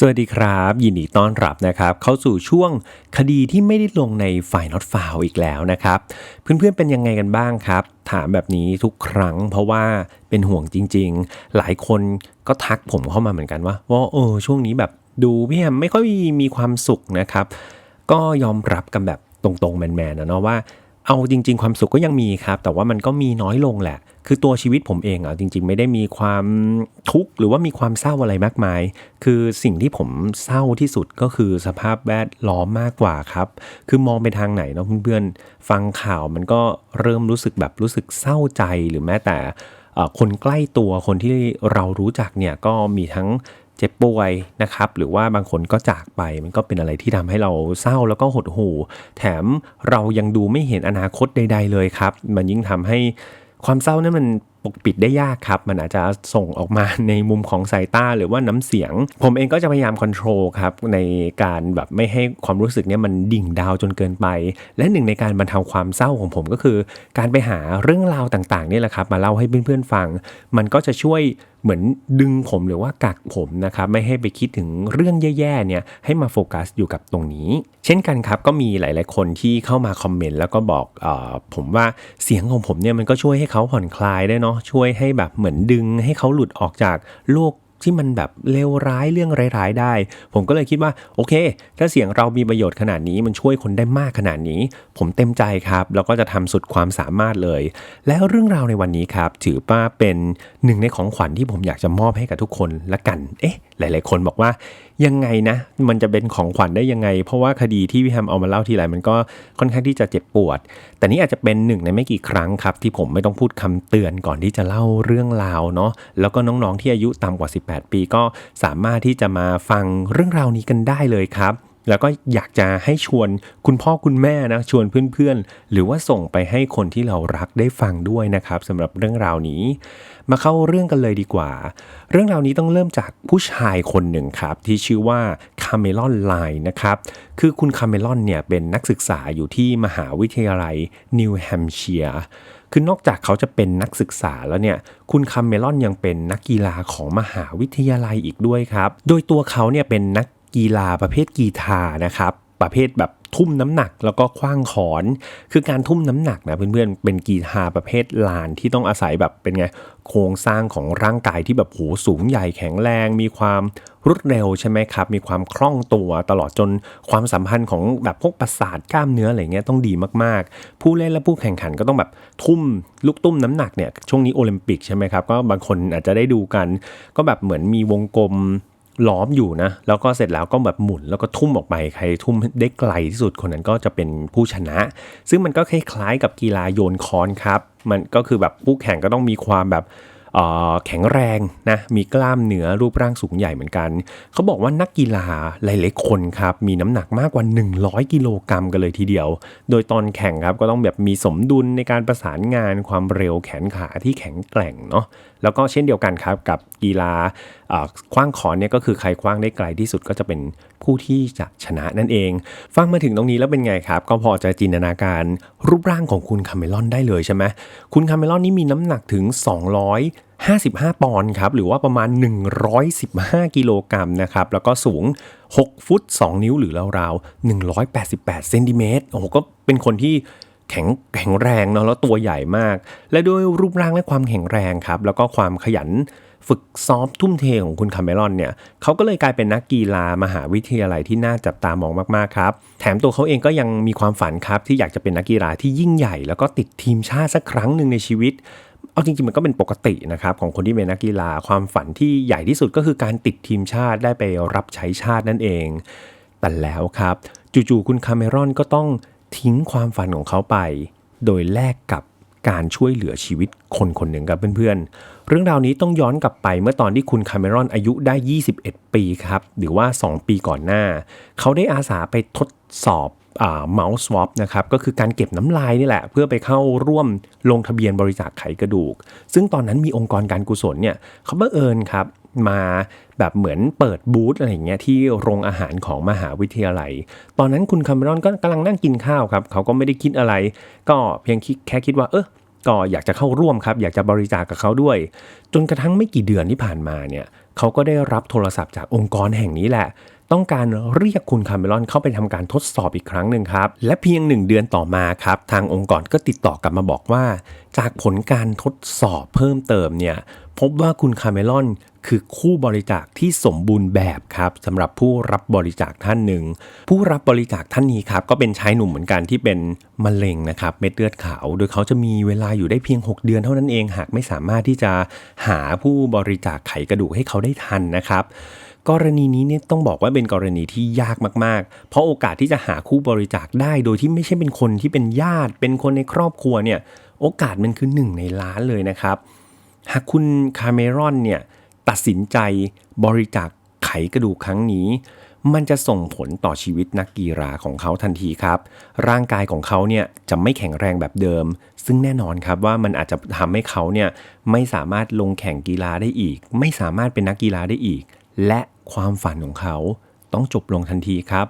สวัสดีครับ ยินดีต้อนรับนะครับ เข้าสู่ช่วงคดีที่ไม่ได้ลงในฝ่ายนอตฟาวอีกแล้วนะครับ เพื่อนๆเป็นยังไงกันบ้างครับ ถามแบบนี้ทุกครั้งเพราะว่าเป็นห่วงจริงๆ หลายคนก็ทักผมเข้ามาเหมือนกันว่าว่าเออช่วงนี้แบบดูพี่แฮมไม่ค่อยมีความสุขนะครับ ก็ยอมรับกันแบบตรงๆแมนๆนะเนาะว่า เอาจริง ๆ ความสุขก็ยังมีครับ แต่ว่ามันก็มีน้อยลงแหละ คือตัวชีวิตผมเองอะจริง ๆ ไม่ได้มีความทุกข์หรือว่ามีความเศร้าอะไรมากมาย คือสิ่งที่ผมเศร้าที่สุดก็คือสภาพแวดล้อมมากกว่าครับ คือมองไปทางไหนเนาะเพื่อนๆฟังข่าวมันก็เริ่มรู้สึกแบบรู้สึกเศร้าใจหรือแม้แต่คนใกล้ตัวคนที่เรารู้จักเนี่ยก็มีทั้งเจ็บป่วยนะครับ หรือว่าบางคนก็จากไปมันก็เป็นอะไรที่ทำให้เราเศร้าแล้วก็หดหู่ แถมเรายังดูไม่เห็นอนาคตใด ๆ เลยครับ มันยิ่งทำให้ ความเศร้านั้นมันปกปิดได้ยากครับ มันอาจจะส่งออกมาในมุมของสายตาหรือว่าน้ำเสียง ผมเองก็จะพยายามคอนโทรลครับ ในการแบบไม่ให้ความรู้สึกเนี้ยมันดิ่งดาวจนเกินไป และหนึ่งในการบรรเทาความเศร้าของผมก็คือ การไปหาเรื่องราวต่างๆนี่แหละครับ มาเล่าให้เพื่อนๆฟัง มันก็จะช่วยเหมือนดึงผมหรือว่ากักผมนะครับไม่ให้ไปคิดถึงเรื่องแย่ๆเนี่ยให้มาโฟกัสอยู่กับตรงนี้ เช่นกันครับก็มีหลายๆคนที่เข้ามาคอมเมนต์แล้วก็บอกออผมว่าเสียงของผมเนี่ยมันก็ช่วยให้เขาผ่อนคลายได้เนาะช่วยให้แบบเหมือนดึงให้เขาหลุดออกจากโลก ที่มันแบบเลวร้ายเรื่องร้ายๆได้ ผมก็เลยคิดว่าโอเค ถ้าเสียงเรามีประโยชน์ขนาดนี้มันช่วยคนได้มากขนาดนี้ ผมเต็มใจครับ แล้วก็จะทำสุดความสามารถเลย แล้วเรื่องราวในวันนี้ครับ ถือว่าเป็นหนึ่งในของขวัญที่ผมอยากจะมอบให้กับทุกคนละกัน เอ๊ะ หลาย ๆ คนบอกว่ายังไงนะ มันจะเป็นของขวัญได้ยังไง เพราะว่าคดีที่พี่แฮมเอามาเล่าทีไรมันก็ค่อนข้างที่จะเจ็บปวด แต่นี่อาจจะเป็นหนึ่งในไม่กี่ครั้งครับ ที่ผมไม่ต้องพูดคำเตือนก่อนที่จะเล่าเรื่องราวเนาะแล้วก็น้องๆที่อายุต่ำกว่า18 ปีก็สามารถที่จะมาฟังเรื่องราวนี้กันได้เลยครับ แล้วก็อยากจะให้ชวนคุณพ่อคุณแม่นะชวนเพื่อนๆ หรือว่าส่งไปให้คนที่เรารักได้ฟังด้วยนะครับสำหรับเรื่องราวนี้ มาเข้าเรื่องกันเลยดีกว่า เรื่องราวนี้ต้องเริ่มจากผู้ชายคนหนึ่งครับ ที่ชื่อว่าคาเมลอนไลน์นะครับคือคุณคาเมลอนเนี่ยเป็นนักศึกษาอยู่ที่มหาวิทยาลัยนิวแฮมป์เชียร์ คือนอกจากเขาจะเป็นนักศึกษาแล้วเนี่ย คุณคาเมลอนยังเป็นนักกีฬาของมหาวิทยาลัยอีกด้วยครับ โดยตัวเขาเนี่ยเป็นนักกีฬาประเภทกีฬานะครับ ประเภทแบบ ทุ่มน้ำหนักแล้วก็คว้างขอน คือการทุ่มน้ำหนักนะเพื่อนๆเป็นกีฬาประเภทลานที่ต้องอาศัยแบบเป็นไงโครงสร้างของร่างกายที่แบบโหสูงใหญ่แข็งแรง มีความรวดเร็วใช่ไหมครับ มีความคล่องตัวตลอดจนความสัมพันธ์ของแบบพวกประสาทกล้ามเนื้ออะไรเงี้ยต้องดีมากๆ ผู้เล่นและผู้แข่งขันก็ต้องแบบทุ่มลูกตุ้มน้ำหนักเนี่ยช่วงนี้โอลิมปิกใช่ไหมครับก็บางคนอาจจะได้ดูกัน ก็แบบเหมือนมีวงกลม ล้อมอยู่นะ แล้วก็เสร็จแล้วก็แบบหมุนแล้วก็ทุ่มออกไปใครทุ่มได้ไกลที่สุดคนนั้นก็จะเป็นผู้ชนะ ซึ่งมันก็คล้ายๆกับกีฬาโยนค้อนครับ มันก็คือแบบผู้แข่งก็ต้องมีความแบบ แข็งแรงนะมีกล้ามเนื้อรูปร่างสูงใหญ่เหมือนกัน เขาบอกว่านักกีฬาหลายๆคนครับมีน้ำหนักมากกว่า 100 กิโลกรัมกันเลยทีเดียว โดยตอนแข่งครับก็ต้องแบบมีสมดุลในการประสานงานความเร็วแขนขาที่แข็งแกร่งเนาะแล้วก็เช่นเดียวกันครับกับกีฬาคว้างขอนเนี่ยก็คือใครคว้างได้ไกลที่สุดก็จะเป็น ผู้ที่จะชนะนั่นเอง ฟังมาถึงตรงนี้แล้วเป็นไงครับ ก็พอจะจินตนาการรูปร่างของคุณคาเมลอนได้เลยใช่ไหมคุณคาเมลอนนี่มีน้ำหนักถึง255 ปอนด์ครับ หรือว่าประมาณ 115 กิโลกรัมนะครับ แล้วก็สูง 6 ฟุต 2 นิ้วหรือราวๆ 188 เซนติเมตร โอ้โห ก็เป็นคนที่แข็งแข็งแรงเนาะแล้วตัวใหญ่มาก และด้วยรูปร่างและความแข็งแรงครับ แล้วก็ความขยัน ฝึกซ้อมทุ่มเทของคุณคาเมรอนเนี่ยเขาก็เลยกลายเป็นนักกีฬามหาวิทยาลัยที่น่าจับตามองมากๆครับ แถมตัวเขาเองก็ยังมีความฝันครับ ที่อยากจะเป็นนักกีฬาที่ยิ่งใหญ่ แล้วก็ติดทีมชาติสักครั้งหนึ่งในชีวิตเอาจริงๆมันก็เป็นปกตินะครับของคนที่เป็นนักกีฬาความฝันที่ใหญ่ที่สุดก็คือการติดทีมชาติได้ไปรับใช้ชาตินั่นเอง แต่แล้วครับ จู่ๆคุณคาเมรอนก็ต้องทิ้งความฝันของเขาไป โดยแลกกับการช่วยเหลือชีวิตคนคนหนึ่งครับเพื่อนๆ เรื่องราวนี้ต้องย้อนกลับไปเมื่อตอนที่คุณคาเมรอนอายุได้ 21 ปีครับ หรือว่า 2 ปีก่อนหน้า เขาได้อาสาไปทดสอบเมาส์สวอปนะครับก็คือการเก็บน้ำลายนี่แหละ เพื่อไปเข้าร่วมลงทะเบียนบริจาคไขกระดูก ซึ่งตอนนั้นมีองค์กรการกุศลเนี่ยเขาบังเอิญครับมาแบบเหมือนเปิดบูธอะไรอย่างเงี้ยที่โรงอาหารของมหาวิทยาลัย ตอนนั้นคุณคาเมรอนก็กำลังนั่งกินข้าวครับ เขาก็ไม่ได้คิดอะไร ก็เพียงคิดแค่คิดว่าเออ ก็อยากจะเข้าร่วมครับ อยากจะบริจาคกับเขาด้วย จนกระทั่งไม่กี่เดือนที่ผ่านมาเนี่ยเขาก็ได้รับโทรศัพท์จากองค์กรแห่งนี้แหละ ต้องการเรียกคุณคาร์เมรอนเข้าไปทำการทดสอบอีกครั้งหนึ่งครับ และเพียงหนึ่งเดือนต่อมาครับ ทางองค์กรก็ติดต่อกลับมาบอกว่า จากผลการทดสอบเพิ่มเติมเนี่ยพบว่าคุณคาร์เมรอนคือคู่บริจาคที่สมบูรณ์แบบครับสำหรับผู้รับบริจาคท่านหนึ่ง ผู้รับบริจาคท่านนี้ครับก็เป็นชายหนุ่มเหมือนกันที่เป็นมะเร็งนะครับเม็ดเลือดขาว โดยเขาจะมีเวลาอยู่ได้เพียง 6 เดือนเท่านั้นเองหากไม่สามารถที่จะหาผู้บริจาคไขกระดูกให้เขาได้ทันนะครับ กรณีนี้เนี่ยต้องบอกว่าเป็นกรณีที่ยากมากๆ เพราะโอกาสที่จะหาคู่บริจาคได้โดยที่ไม่ใช่เป็นคนที่เป็นญาติ เป็นคนในครอบครัวเนี่ยโอกาสมันคือหนึ่งในล้านเลยนะครับ หากคุณคาเมรอนเนี่ยตัดสินใจบริจาคไขกระดูกครั้งนี้ มันจะส่งผลต่อชีวิตนักกีฬาของเขาทันทีครับ ร่างกายของเขาเนี่ยจะไม่แข็งแรงแบบเดิม ซึ่งแน่นอนครับว่ามันอาจจะทำให้เขาเนี่ยไม่สามารถลงแข่งกีฬาได้อีก ไม่สามารถเป็นนักกีฬาได้อีก และ ความฝันของเขา ต้องจบลงทันทีครับ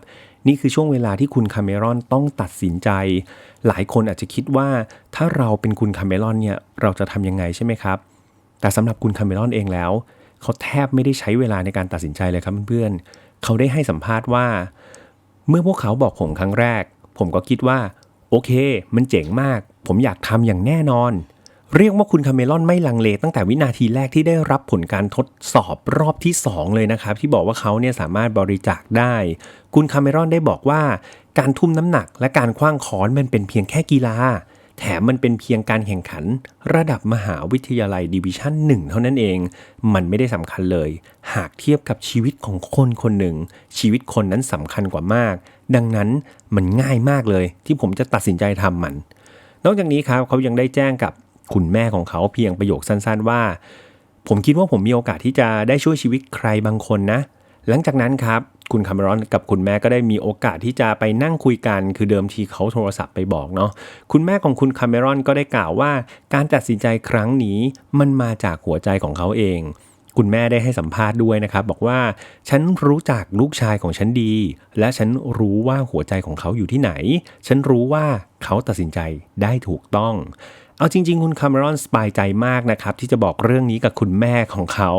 นี่คือช่วงเวลาที่คุณคาเมรอนต้องตัดสินใจ หลายคนอาจจะคิดว่าถ้าเราเป็นคุณคาเมรอนเนี่ยเราจะทำยังไงใช่ไหมครับ แต่สำหรับคุณคาเมรอนเองแล้ว เขาแทบไม่ได้ใช้เวลาในการตัดสินใจเลยครับเพื่อนๆเขาได้ให้สัมภาษณ์ว่า เมื่อพวกเขาบอกผมครั้งแรก ผมก็คิดว่าโอเค มันเจ๋งมาก ผมอยากทำอย่างแน่นอน เรียกว่าคุณคาเมลอนไม่ลังเลตั้งแต่วินาทีแรกที่ได้รับผลการทดสอบรอบที่ 2 เลยนะครับ ที่บอกว่าเขาเนี่ยสามารถบริจาคได้ คุณคาเมรอนได้บอกว่า การทุ่มน้ำหนักและการคว้างค้อนมันเป็นเพียงแค่กีฬา แถมมันเป็นเพียงการแข่งขัน ระดับมหาวิทยาลัยดิวิชั่นหนึ่งเท่านั้นเอง มันไม่ได้สำคัญเลย หากเทียบกับชีวิตของคนคนหนึ่ง ชีวิตคนนั้นสำคัญกว่ามาก ดังนั้นมันง่ายมากเลย ที่ผมจะตัดสินใจทำมัน นอกจากนี้ครับเขายังได้แจ้งกับ คุณแม่ของเขาเพียงประโยคสั้นๆ ว่า ผมคิดว่าผมมีโอกาสที่จะได้ช่วยชีวิตใครบางคนนะ หลังจากนั้นครับคุณคาเมรอนกับคุณแม่ก็ได้มีโอกาสที่จะไปนั่งคุยกัน คือเดิมทีเขาโทรศัพท์ไปบอกเนาะคุณแม่ของคุณคาเมรอนก็ได้กล่าวว่า การตัดสินใจครั้งนี้มันมาจากหัวใจของเขาเอง คุณแม่ได้ให้สัมภาษณ์ด้วยนะครับ บอกว่าฉันรู้จักลูกชายของฉันดี และฉันรู้ว่าหัวใจของเขาอยู่ที่ไหน ฉันรู้ว่าเขาตัดสินใจได้ถูกต้อง เอาจริง ๆ คุณคาเมรอนสบายใจมากนะครับ ที่จะบอกเรื่องนี้กับคุณแม่ของเขา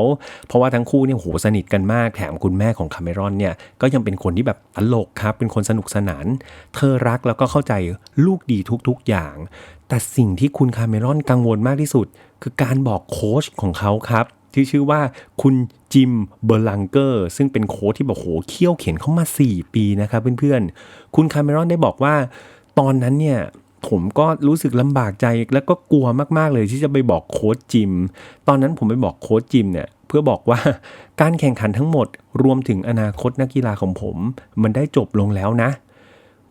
เพราะว่าทั้งคู่เนี่ยโหสนิทกันมากแถมคุณแม่ของคาเมรอนเนี่ยก็ยังเป็นคนที่แบบตลกครับ เป็นคนสนุกสนาน เธอรักแล้วก็เข้าใจลูกดีทุกๆอย่าง แต่สิ่งที่คุณคาเมรอนกังวลมากที่สุด คือการบอกโค้ชของเขาครับที่ชื่อว่าคุณจิมเบอร์ลังเกอร์ ซึ่งเป็นโค้ชที่บอกโหเขี้ยวเข็นเข้ามา 4 ปีนะครับเพื่อนๆ คุณคาเมรอนได้บอกว่า ตอนนั้นเนี่ย ผมก็รู้สึกลำบากใจแล้วก็กลัวมากๆเลยที่จะไปบอกโค้ชจิม ตอนนั้นผมไปบอกโค้ชจิมเนี่ยเพื่อบอกว่าการแข่งขันทั้งหมด รวมถึงอนาคตนักกีฬาของผม มันได้จบลงแล้วนะ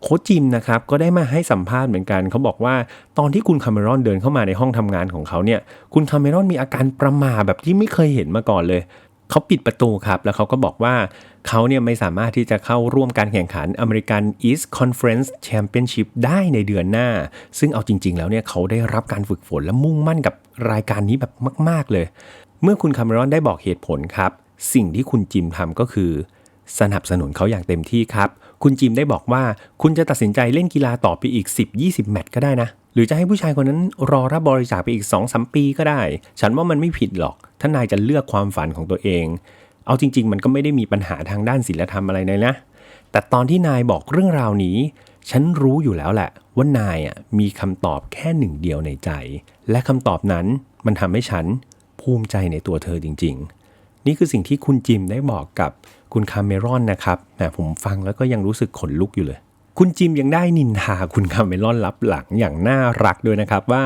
โค้ชจิมนะครับก็ได้มาให้สัมภาษณ์เหมือนกัน เขาบอกว่าตอนที่คุณคาเมรอนเดินเข้ามาในห้องทำงานของเขาเนี่ย คุณคาเมรอนมีอาการประหม่าแบบที่ไม่เคยเห็นมาก่อนเลย เขาปิดประตูครับ แล้วเขาก็บอกว่าเขาเนี่ยไม่สามารถที่จะเข้าร่วมการแข่งขันอเมริกัน East Conference Championship ได้ในเดือนหน้า ซึ่งเอาจริง ๆ แล้วเนี่ยเขาได้รับการฝึกฝนและมุ่งมั่นกับรายการนี้แบบมาก ๆ เลย เมื่อคุณคาเมรอนได้บอกเหตุผลครับ สิ่งที่คุณจิมทำก็คือ สนับสนุนเขาอย่างเต็มที่ครับ คุณจิมได้บอกว่าคุณจะตัดสินใจเล่นกีฬาต่อไปอีก 10-20 แมตช์ก็ได้นะ หรือจะให้ผู้ชายคนนั้นรอรับบริจาคไปอีก 2-3 ปีก็ได้ ฉันว่ามันไม่ผิดหรอกถ้านายจะเลือกความฝันของตัวเอง เอาจริง ๆ มันก็ไม่ได้มีปัญหาทางด้านศีลธรรมอะไรเลยนะ แต่ตอนที่นายบอกเรื่องราวนี้ ฉันรู้อยู่แล้วแหละว่านายอะมีคำตอบแค่หนึ่งเดียวในใจ และคำตอบนั้นมันทำให้ฉันภูมิใจในตัวเธอจริง ๆ นี่คือสิ่งที่คุณจิมได้บอกกับคุณคาเมรอนนะครับแหมผมฟังแล้วก็ยังรู้สึกขนลุกอยู่เลย คุณจิมยังได้นินทาคุณคาเมรอนรับหลังอย่างน่ารักด้วยนะครับว่า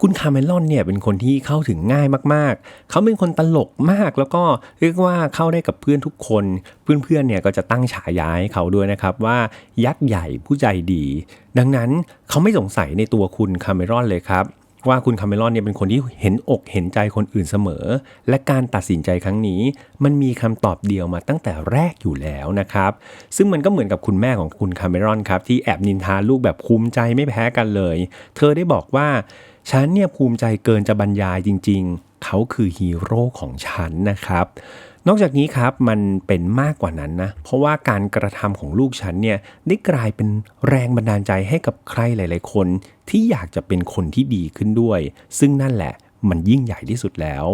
คุณคาเมรอนเนี่ยเป็นคนที่เข้าถึงง่ายมากๆ เขาเป็นคนตลกมากแล้วก็เรียกว่าเข้าได้กับเพื่อนทุกคน เพื่อนๆเนี่ยก็จะตั้งฉายาให้เขาด้วยนะครับว่ายักษ์ใหญ่ผู้ใจดี ดังนั้นเขาไม่สงสัยในตัวคุณคาเมรอนเลยครับ ว่าคุณคาเมรอนเนี่ยเป็นคนที่เห็นอกเห็นใจคนอื่นเสมอ และการตัดสินใจครั้งนี้ มันมีคำตอบเดียวมาตั้งแต่แรกอยู่แล้วนะครับ ซึ่งมันก็เหมือนกับคุณแม่ของคุณคาเมรอนครับที่แอบนินทาลูกแบบภูมิใจไม่แพ้กันเลย เธอได้บอกว่าฉันเนี่ยภูมิใจเกินจะบรรยายจริง ๆ เขาคือฮีโร่ของฉันนะครับ นอกจากนี้ครับมันเป็นมากกว่านั้นนะเพราะว่าการกระทำของลูกฉันเนี่ยได้กลายเป็นแรงบันดาลใจให้กับใครหลาย ๆ คนที่อยากจะเป็นคนที่ดีขึ้นด้วย ซึ่งนั่นแหละมันยิ่งใหญ่ที่สุดแล้ว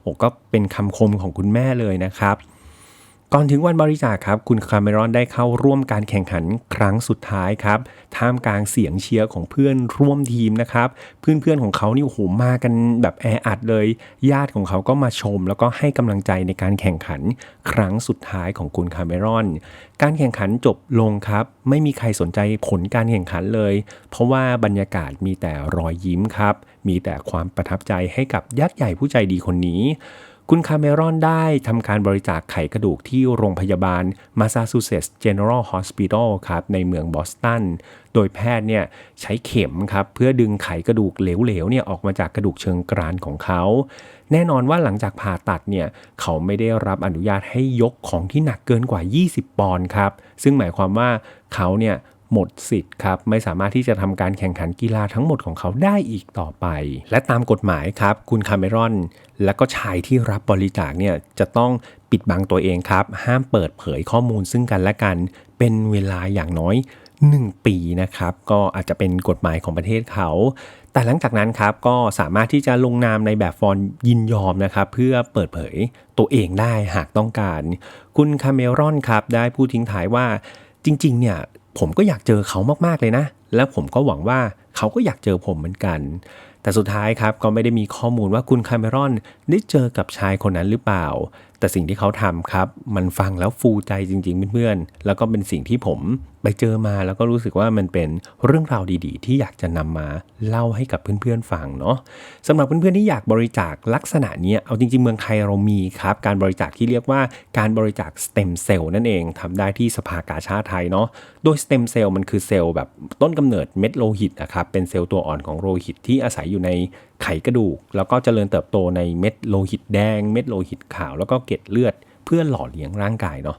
โอ้ก็เป็นคำคมของคุณแม่เลยนะครับ ก่อนถึงวันบริจาคครับ คุณคาเมรอนได้เข้าร่วมการแข่งขันครั้งสุดท้ายครับ ท่ามกลางเสียงเชียร์ของเพื่อนร่วมทีมนะครับ เพื่อนๆของเขานี่โอ้โหมากันแบบแออัดเลย ญาติของเขาก็มาชม แล้วก็ให้กำลังใจในการแข่งขันครั้งสุดท้ายของคุณคาเมรอน การแข่งขันจบลงครับ ไม่มีใครสนใจผลการแข่งขันเลย เพราะว่าบรรยากาศมีแต่รอยยิ้มครับ มีแต่ความประทับใจให้กับยักษ์ใหญ่ผู้ใจดีคนนี้ คุณคาเมรอนได้ทำการบริจาคไขกระดูกที่โรงพยาบาล Massachusetts General Hospital ครับในเมืองบอสตัน โดยแพทย์เนี่ยใช้เข็มครับเพื่อดึงไขกระดูกเหลวๆเนี่ยออกมาจากกระดูกเชิงกรานของเขา แน่นอนว่าหลังจากผ่าตัดเนี่ยเขาไม่ได้รับอนุญาตให้ยกของที่หนักเกินกว่า 20 ปอนด์ครับ ซึ่งหมายความว่าเขาเนี่ย หมดสิทธิ์ครับไม่สามารถที่จะทำการแข่งขันกีฬาทั้งหมดของเขาได้อีกต่อไป และตามกฎหมายครับ คุณคาเมรอน และก็ชายที่รับบริจาคเนี่ยจะต้องปิดบังตัวเองครับ ห้ามเปิดเผยข้อมูลซึ่งกันและกัน เป็นเวลาอย่างน้อย 1 ปีนะครับ ก็อาจจะเป็นกฎหมายของประเทศเขา แต่หลังจากนั้นครับก็สามารถที่จะลงนามในแบบฟอร์มยินยอมนะครับ เพื่อเปิดเผยตัวเองได้หากต้องการ คุณคาเมรอนครับได้พูดทิ้งท้ายว่าจริงๆเนี่ย ผมก็อยากเจอเขามากๆเลยนะ และผมก็หวังว่าเขาก็อยากเจอผมเหมือนกัน แต่สุดท้ายครับก็ไม่ได้มีข้อมูลว่าคุณคาเมรอนได้เจอกับชายคนนั้นหรือเปล่า แต่สิ่งที่เขาทำครับ มันฟังแล้วฟูใจจริง ๆ เพื่อนๆ แล้วก็เป็นสิ่งที่ผมไปเจอมาแล้วก็รู้สึกว่ามันเป็นเรื่องราวดีๆ ที่อยากจะนำมาเล่าให้กับเพื่อนๆฟังเนาะสำหรับเพื่อนๆที่อยากบริจาคลักษณะนี้เอาจริง ๆ เมืองไทยเรามีครับ การบริจาคที่เรียกว่าการบริจาคสเต็มเซลล์นั่นเองทำได้ที่สภากาชาติไทยเนาะโดยสเต็มเซลล์มันคือเซลล์แบบต้นกำเนิดเม็ดโลหิตนะครับเป็นเซลล์ตัวอ่อนของโลหิตที่อาศัยอยู่ในไขกระดูก แล้วก็เจริญเติบโตในเม็ดโลหิตแดง เม็ดโลหิตขาว แล้วก็เกล็ดเลือด เพื่อหล่อเลี้ยงร่างกายเนาะ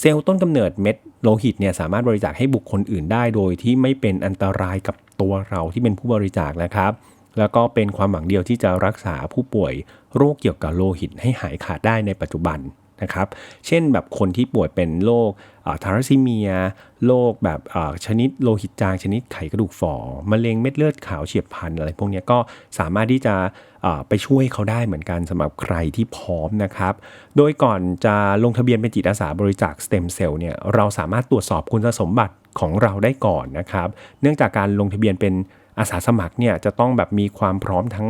เซลล์ต้นกำเนิดเม็ดโลหิตเนี่ยสามารถบริจาคให้บุคคลอื่นได้โดยที่ไม่เป็นอันตรายกับตัวเราที่เป็นผู้บริจาคนะครับ แล้วก็เป็นความหวังเดียวที่จะรักษาผู้ป่วยโรคเกี่ยวกับโลหิตให้หายขาดได้ในปัจจุบัน นะครับ เช่นแบบคนที่ป่วยเป็นโรคทารัสซีเมีย โรคแบบชนิดโลหิตจาง ชนิดไขกระดูกฝ่อ มะเร็งเม็ดเลือดขาวเฉียบพลันอะไรพวกนี้ก็สามารถที่จะไปช่วยเขาได้เหมือนกันสำหรับใครที่พร้อมนะครับ โดยก่อนจะลงทะเบียนเป็นจิตอาสาบริจาคสเต็มเซลล์เนี่ยเราสามารถตรวจสอบคุณสมบัติของเราได้ก่อนนะครับ เนื่องจากการลงทะเบียนเป็นอาสาสมัครเนี่ยจะต้องแบบมีความพร้อมทั้ง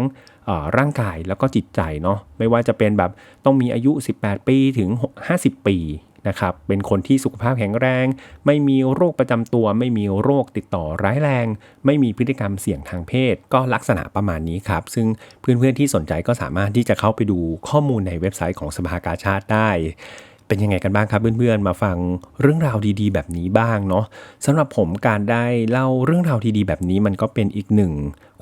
ร่างกายแล้วก็จิตใจเนาะไม่ว่าจะเป็นแบบต้องมีอายุ 18 ปีถึง 50 ปีนะครับเป็นคนที่สุขภาพแข็งแรง ไม่มีโรคประจำตัว ไม่มีโรคติดต่อร้ายแรง ไม่มีพฤติกรรมเสี่ยงทางเพศ ก็ลักษณะประมาณนี้ครับ ซึ่งเพื่อนๆที่สนใจก็สามารถที่จะเข้าไปดูข้อมูลในเว็บไซต์ของสภากาชาติได้ เป็นยังไงกันบ้างครับเพื่อนๆ มาฟังเรื่องราวดีๆ แบบนี้บ้างเนาะสำหรับผมการได้เล่าเรื่องราวดีๆ แบบนี้มันก็เป็นอีกหนึ่ง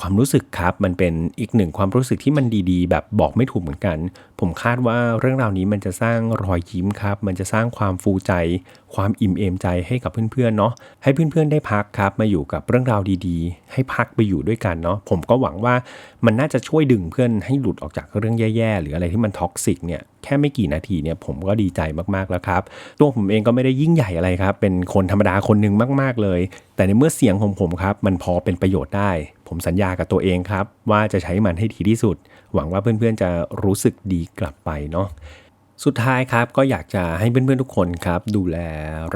ความรู้สึกครับ มันเป็นอีกหนึ่งความรู้สึกที่มันดีๆ แบบบอกไม่ถูกเหมือนกัน ผมคาดว่าเรื่องราวนี้มันจะสร้างรอยยิ้มครับ มันจะสร้างความฟูใจ ความอิ่มเอมใจให้กับเพื่อนๆเนาะให้เพื่อนๆได้พักครับ มาอยู่กับเรื่องราวดีๆ ให้พักไปอยู่ด้วยกันเนาะผมก็หวังว่ามันน่าจะช่วยดึงเพื่อนให้หลุดออกจากเรื่องแย่ๆ หรืออะไรที่มันท็อกซิกเนี่ยแค่ไม่กี่นาทีเนี่ยผมก็ดีใจมากๆแล้วครับ ตัวผมเองก็ไม่ได้ยิ่งใหญ่อะไรครับ เป็นคนธรรมดาคนหนึ่งมาก ๆเลย แต่ในเมื่อเสียงของผมครับ มันพอเป็นประโยชน์ได้ผมสัญญากับตัวเองครับ ว่าจะใช้มันให้ดีที่สุด หวังว่าเพื่อนๆจะรู้สึกดีกลับไปเนาะสุดท้ายครับก็อยากจะให้เพื่อนๆทุกคนครับ ดูแล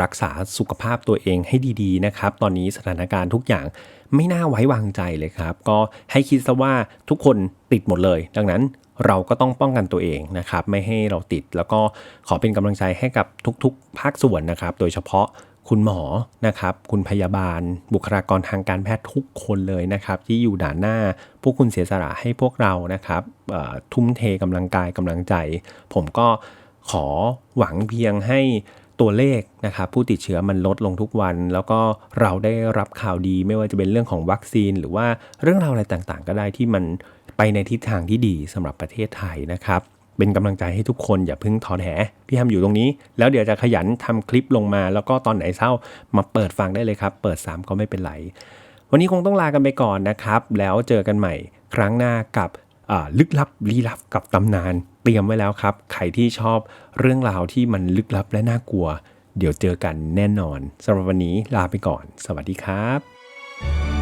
รักษาสุขภาพตัวเองให้ดีๆนะครับ ตอนนี้สถานการณ์ทุกอย่างไม่น่าไว้วางใจเลยครับ ก็ให้คิดซะว่าทุกคนติดหมดเลย ดังนั้นเราก็ต้องป้องกันตัวเองนะครับ ไม่ให้เราติดแล้วก็ขอเป็นกำลังใจให้กับทุกๆ ภาคส่วนนะครับ โดยเฉพาะ คุณหมอนะครับ คุณพยาบาล บุคลากรทางการแพทย์ทุกคนเลยนะครับ ที่อยู่ด่านหน้า พวกคุณเสียสละให้พวกเรานะครับทุ่มเทกำลังกายกำลังใจ ผมก็ขอหวังเพียงให้ตัวเลขนะครับผู้ติดเชื้อมันลดลงทุกวัน แล้วก็เราได้รับข่าวดีไม่ว่าจะเป็นเรื่องของวัคซีน หรือว่าเรื่องราวอะไรต่างๆ ก็ได้ที่มันไปในทิศทางที่ดีสำหรับประเทศไทยนะครับ เป็นกำลังใจให้ทุกคนอย่าเพิ่งท้อแท้พี่ทำอยู่ตรงนี้ แล้วเดี๋ยวจะขยันทำคลิปลงมา แล้วก็ตอนไหนเศร้ามาเปิดฟังได้เลยครับ เปิด 3 ก็ไม่เป็นไร วันนี้คงต้องลากันไปก่อนนะครับ แล้วเจอกันใหม่ครั้งหน้ากับลึกลับลี้ลับกับตำนาน เตรียมไว้แล้วครับ ใครที่ชอบเรื่องราวที่มันลึกลับและน่ากลัว เดี๋ยวเจอกันแน่นอนสำหรับวันนี้ลาไปก่อน สวัสดีครับ